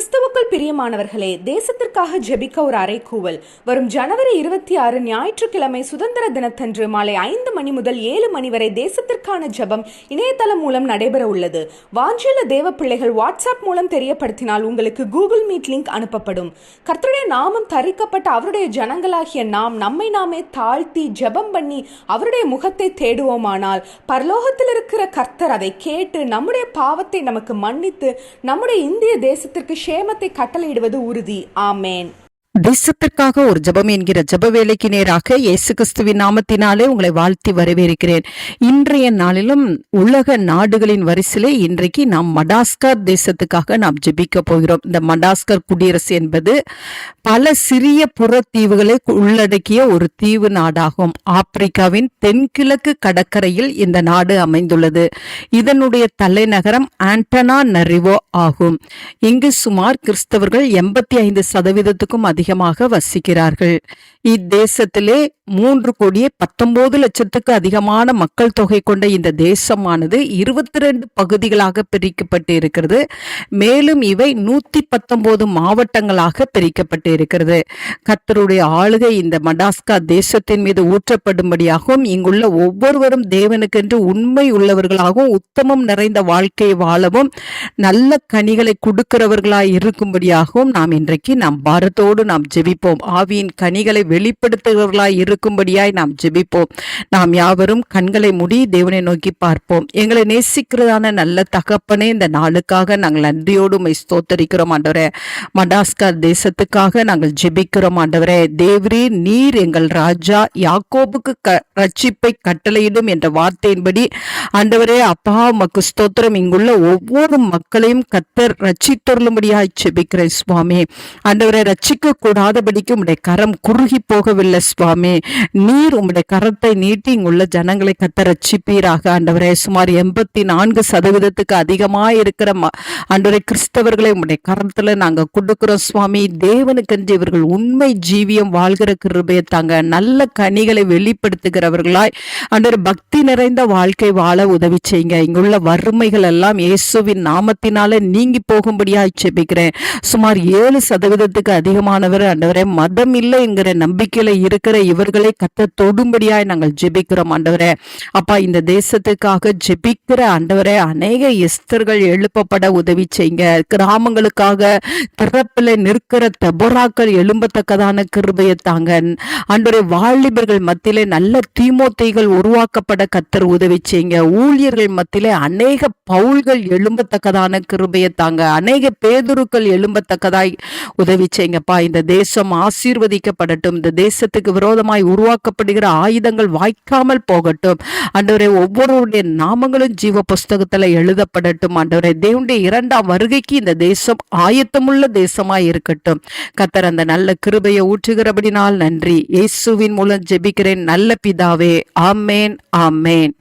கிறிஸ்துவுக்குள் பிரியமானவர்களே தேசத்திற்காக ஜெபிக்க ஒரு அறைகூவல். வரும் ஜனவரி இருபத்தி ஆறு ஞாயிற்றுக்கிழமை சுதந்திர தினத்தன்று மாலை ஐந்து மணி முதல் ஏழு மணி வரை தேசத்திற்கான ஜெபம் இணையதளம் மூலம் நடைபெற உள்ளது. வாஞ்சியுள்ள தேவ பிள்ளைகள் வாட்ஸ்அப் மூலம் தெரியப்படுத்தினால் உங்களுக்கு கூகுள் மீட் லிங்க் அனுப்பப்படும். கர்த்தருடைய நாமம் தரிக்கப்பட்ட அவருடைய ஜனங்களாகிய நாம் நம்மை நாமே தாழ்த்தி ஜெபம் பண்ணி அவருடைய முகத்தை தேடுவோமானால் பரலோகத்தில் இருக்கிற கர்த்தர் அதை கேட்டு நம்முடைய பாவத்தை நமக்கு மன்னித்து நம்முடைய இந்திய தேசத்திற்கு சேமத்தை கட்டளையிடுவது உறுதி. ஆமேன். தேசத்திற்காக ஒரு ஜெபம் என்கிற ஜப வேலைக்கு நேராக இயேசு கிறிஸ்துவின் நாமத்தினாலே உங்களை வாழ்த்தி வரவேற்கிறேன். இன்றைய நாளிலும் உலக நாடுகளின் வரிசையிலே இன்றைக்கு நாம் மடாஸ்கர் தேசத்துக்காக நாம் ஜெபிக்க போகிறோம். இந்த மடாஸ்கர் குடியரசு என்பது பல சிறிய புறத்தீவுகளை உள்ளடக்கிய ஒரு தீவு நாடாகும். ஆப்பிரிக்காவின் தென்கிழக்கு கடற்கரையில் இந்த நாடு அமைந்துள்ளது. இதனுடைய தலைநகரம் ஆண்டனா நரிவோ ஆகும். இங்கு சுமார் கிறிஸ்தவர்கள் எண்பத்தி ஐந்து சதவீதத்துக்கும் அதிகமாக வசிக்கிறார்கள். இத்தேசத்திலே மூன்று கோடியே பத்தொன்பது லட்சத்துக்கு அதிகமான மக்கள் தொகை கொண்ட இந்த தேசமானது இருபத்தி ரெண்டு பகுதிகளாக பிரிக்கப்பட்டு இருக்கிறது. மேலும் இவை நூத்தி பத்தொன்பது மாவட்டங்களாக பிரிக்கப்பட்டு இருக்கிறது கத்தருடைய ஆளுகை இந்த மடாஸ்கா தேசத்தின் மீது ஊற்றப்படும்படியாகவும் இங்குள்ள ஒவ்வொருவரும் தேவனுக்கென்று உண்மை உள்ளவர்களாகவும் உத்தமம் நிறைந்த வாழ்க்கையை வாழவும் நல்ல கனிகளை கொடுக்கிறவர்களாய் இருக்கும்படியாகவும் நாம் இன்றைக்கு நாம் பாரத்தோடு நாம் ஜெபிப்போம். ஆவியின் கனிகளை வெளிப்படுத்துகிறவர்களாய் இருக்கும்படியாய் நாம் ஜெபிப்போம். நாம் யாவரும் கண்களை மூடி தேவனை நோக்கி பார்ப்போம். எங்களை நேசிக்கிறதான நல்ல தகப்பனே இந்த நாளுக்காக நாங்கள் நன்றியோடு உம்மை ஸ்தோத்தரிக்கிறோம் ஆண்டவரே. மடாஸ்கர் தேசத்துக்காக நாங்கள் ஜெபிக்கிறோம் ஆண்டவரே. தேவரே நீர் எங்கள் ராஜா. யாக்கோபுக்கு க ரட்சிப்பை கட்டளையிடும் என்ற வார்த்தையின்படி ஆண்டவரே அப்பா மக்கு ஸ்தோத்திரம். இங்குள்ள ஒவ்வொரு மக்களையும் கத்தர் ரட்சித்தொருளும்படியாய் ஜெபிக்கிறேன் சுவாமி. ஆண்டவரை ரட்சிக்க கூடாதபடிக்கு உடைய கரம் குறுகி போகவில்லை சுவாமி. நீர் உம்முடைய கரத்தை நீட்டி இங்குள்ள ஜனங்களை கத்த ரட்சிப்பீராக. ஆண்டவரே சுமார் எண்பத்தி நான்கு சதவீதத்துக்கு அதிகமாக இருக்கிற ஆண்டவரை கிறிஸ்தவர்களை உம்முடைய கரத்துல நாங்க கொடுக்குறோம் சுவாமி. தேவனுக்கென்று இவர்கள் உண்மை ஜீவியம் வாழ்கிற கிருபையை தாங்க நல்ல கனிகளை வெளிப்படுத்துகிறவர்களாய் ஆண்டவர் பக்தி நிறைந்த வாழ்க்கை வாழ உதவி செய்யுங்க. இங்குள்ள வறுமைகள் எல்லாம் இயேசுவின் நாமத்தினால நீங்கி போகும்படியா செபிக்கிறேன் சுமார் ஏழு சதவீதத்துக்கு அதிகமானவர் ஆண்டவரே மதம் இல்லை என்கிற நம்பிக்கையில இருக்கிற இவர்கள் உங்களை கத்த தொடும்படியாய் நாங்கள் ஜெபிக்கிறோம் ஆண்டவரே. அப்பா இந்த தேசத்துக்காக ஜெபிக்கிற ஆண்டவரே அநேக எஸ்தர்கள் எழுப்பப்பட உதவி செய்யுங்க. கிராமங்களுக்காக திறப்பில் நிற்கிற தபோராக்கள் எழும்பத்தக்கதான கிருபையை தாங்க. ஆண்டவரே வாலிபர்கள் மத்தியிலே நல்ல தீமோத்தைகள் உருவாக்கப்பட கத்தர் உதவி செய்யுங்க. ஊழியர்கள் மத்தியிலே அநேக பவுல்கள் எழும்பத்தக்கதான கிருபையை தாங்க. அநேக பேதுருக்கள் எழும்பத்தக்கதாய் உதவி செய்யுங்கப்பா. இந்த தேசம் ஆசீர்வதிக்கப்படட்டும். இந்த தேசத்துக்கு விரோதமாய் உருவாக்கப்படுகிற ஆயுதங்கள் வாய்க்காமல் போகட்டும். ஆண்டவரே ஒவ்வொருவருடைய நாமங்களும் ஜீவ புஸ்தகத்துல எழுதப்படட்டும். ஆண்டவரே தேவனுடைய இரண்டாம் வருகைக்கு இந்த தேசம் ஆயத்தமுள்ள தேசமாய் இருக்கட்டும். கத்தர் அந்த நல்ல கிருபையை ஊற்றுகிறபடினால் நன்றி. இயேசுவின் மூலம் ஜெபிக்கிறேன். நல்ல பிதாவே ஆமேன் ஆமேன்.